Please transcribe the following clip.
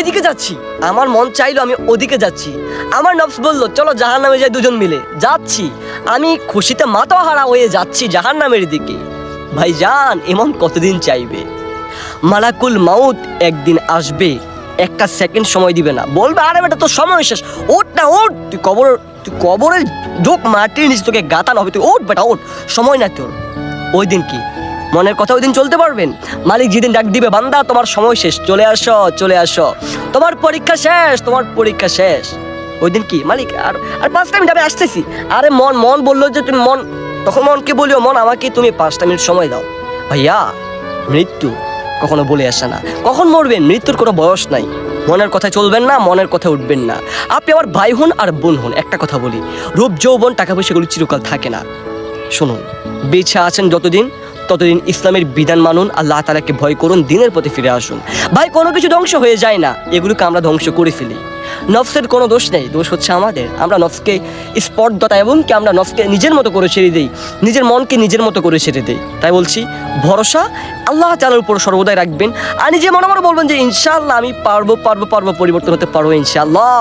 এদিকে যাচ্ছি। আমার মন চাইলো আমি ওদিকে যাচ্ছি। আমার নফস বলল, চলো জাহান নামে যাই দুজন মিলে। যাচ্ছি। আমি খুশিতে মাথা হারা হয়ে যাচ্ছি জাহান নামের দিকে। ভাই যান এমন কতদিন চাইবে? মালাকুল মাউত একদিন আসবে, একটা সেকেন্ড সময় দিবে না। বলবে, আরে বেটা, তোর সময় শেষ। ওঠ না, ওঠ। তুই কবর, তুই কবরের ঢোক মাটির নিচে তোকে গাতানো হবে। তুই ওঠ বেটা, ওঠ। সময় না তোর। ওই দিন কি? মনের কথা ওই দিন চলতে পারবেন? মালিক যেদিন ডাক দিবে, বান্দা, তোমার সময় শেষ। চলে আসো চলে আসো। তোমার পরীক্ষা শেষ, তোমার পরীক্ষা শেষ। ওই দিন কি? মালিক, আর আর পাঁচটা মিনিট আমি আসতেছি। আরে মন মন বলল যে তুমি মন, তখন মনকে বলিও, মন, আমাকে তুমি পাঁচটা মিনিট সময় দাও। ভাইয়া, মৃত্যু কখনো বলে আসে না। কখন মরবেন? মৃত্যুর কোনো বয়স নাই। মনের কথায় চলবেন না, মনের কথায় উঠবেন না। আপনি আমার ভাই হন আর বোন হন, একটা কথা বলি। রূপ, যৌবন, টাকা পয়সাগুলো চিরকাল থাকে না। শুনুন বেছে আছেন যতদিন ততদিন ইসলামের বিধান মানুন, আল্লাহ তালাকে ভয় করুন, দিনের প্রতি ফিরে আসুন। ভাই, কোনো কিছু ধ্বংস হয়ে যায় না। এগুলোকে আমরা ধ্বংস করে ফেলি। নফসের কোনো দোষ নেই, দোষ হচ্ছে আমাদের। আমরা নফসকে স্পর্ধতা এবং কি আমরা নফসকে নিজের মতো করে ছেড়ে দিই, নিজের মনকে নিজের মতো করে ছেড়ে দিই। তাই বলছি, ভরসা আল্লাহ তালার উপর সর্বদাই রাখবেন। আর নিজে মনে মনে বলবেন যে ইনশাল্লাহ আমি পারব পারব পারব, পরিবর্তন হতে পারব ইনশাআল্লাহ।